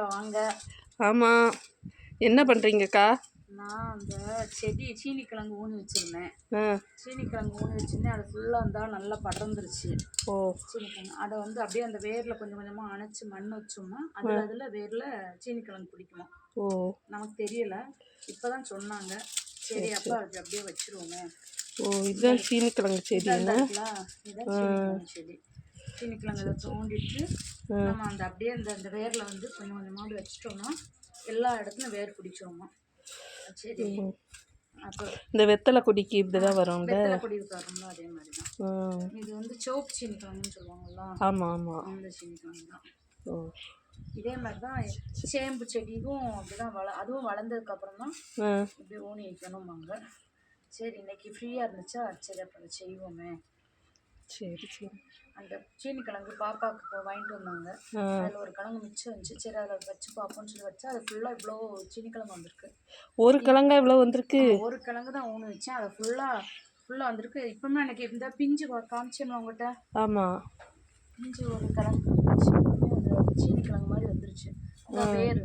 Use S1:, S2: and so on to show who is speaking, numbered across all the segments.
S1: அக்கா வாங்க.
S2: ஆமாம் என்ன பண்ணுறீங்கக்கா
S1: நான் அந்த செடி சீனி கிழங்கு ஊனி வச்சிருந்தேன். சீனி கிழங்கு ஊனி வச்சிருந்தேன். அது ஃபுல்லாக இருந்தால் நல்லா படர்ந்துருச்சு.
S2: ஓ.
S1: சீனி கிழங்கு அதை வந்து அப்படியே அந்த வேரில் கொஞ்சம் கொஞ்சமாக அணைச்சி மண் வச்சோம்னா அதில் அதில் வேரில் சீனி கிழங்கு பிடிக்குமா?
S2: ஓ.
S1: நமக்கு தெரியல. இப்போ தான் சொன்னாங்க. சரி அப்போ அது அப்படியே வச்சிருவோமே.
S2: ஓ இதுதான் சீனிக்கிழங்கு செடி
S1: இதான் இருக்குல்ல, இதான் சீனிக்கிழங்கு தோண்டிட்டு நம்ம அந்த அப்படியே அந்த அந்த வேரில் வந்து கொஞ்சம் கொஞ்சமாக வச்சிட்டோம்னா எல்லா இடத்துலையும் வேர் பிடிச்சோமா சரி
S2: இந்த வெத்தலை கொடிக்கு இப்படி தான் வரும்ல?
S1: வெத்தலை கொடி அதே மாதிரி தான் இது வந்து சோப்பு சீனிக்கிழங்குன்னு சொல்லுவாங்கல்ல?
S2: ஆமாம் ஆமாம்
S1: அந்த சீனிக்கிழங்கு தான்
S2: ஓ.
S1: இதே மாதிரி தான் சேம்பு செடியும் அப்படிதான் வள அதுவும் வளர்ந்ததுக்கு அப்புறம் தான் இப்படி ஊனி வைக்கணுமாங்க சரி இன்னைக்கு ஃப்ரீயாக இருந்துச்சா? சரி அப்போ அதை செய்வோமே.
S2: சரி சரி.
S1: அந்த சீனி கிழங்கு பாப்பாவுக்கு வாங்கிட்டு வந்தாங்க. அதில் ஒரு கிழங்கு மிச்சம் இருந்துச்சு. சரி அதில் வச்சு பார்ப்போம்னு சொல்லி வச்சா அது ஃபுல்லாக இவ்வளோ சீனி கிழங்கு வந்திருக்கு.
S2: ஒரு கிழங்கா இவ்வளோ வந்திருக்கு?
S1: ஒரு கிழங்கு தான் ஊனி வச்சேன். அதை ஃபுல்லாக ஃபுல்லாக வந்திருக்கு. இப்போமே எனக்கு இந்த பிஞ்சு காமிச்சேன் உங்கள்கிட்ட
S2: ஆமாம்
S1: பிஞ்சு ஒரு கிழங்கு. அது சீனி கிழங்கு மாதிரி வந்துருச்சு. வேறு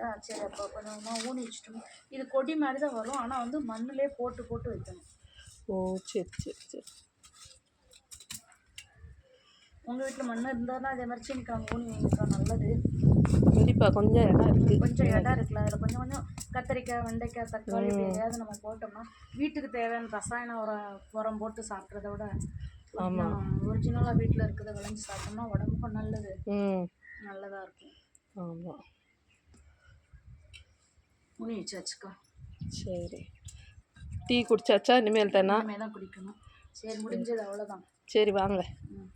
S1: அதான் சரி அப்போ கொஞ்சமாக ஊனி வச்சுட்டோம். இது கொடி மாதிரி தான் வரும். ஆனால் வந்து மண்ணிலே போட்டு போட்டு வைக்கணும்.
S2: ஓ சரி சரி சரி.
S1: உங்கள் வீட்டில் மண் இருந்தால் தான் அதே மாதிரி சீனி கிழங்கு ஊனி வைக்க நல்லது.
S2: கண்டிப்பாக கொஞ்சம் இடம் இருக்குது
S1: கொஞ்சம் இடம் இருக்குல்ல. அதில் கொஞ்சம் கொஞ்சம் கத்திரிக்காய் வெண்டைக்காய் தக்காளி எதையாவது நம்ம போட்டோம்னா வீட்டுக்கு தேவையான ரசாயன உரம் உரம் போட்டு சாப்பிட்றத விட ஒரிஜினலாக வீட்டில் இருக்கிறத விளைஞ்சு சாப்பிட்டோம்னா உடம்புக்கும் நல்லது. நல்லதாக இருக்கும்.
S2: ஆமாம்
S1: ஊனி வச்சாச்சுக்கா
S2: சரி. டீ குடிச்சாச்சா? இனிமேல் தானா?
S1: இனிமே தான் குடிக்கணும். சரி முடிஞ்சது அவ்வளோதான்
S2: சரி வாங்க.
S1: ம்.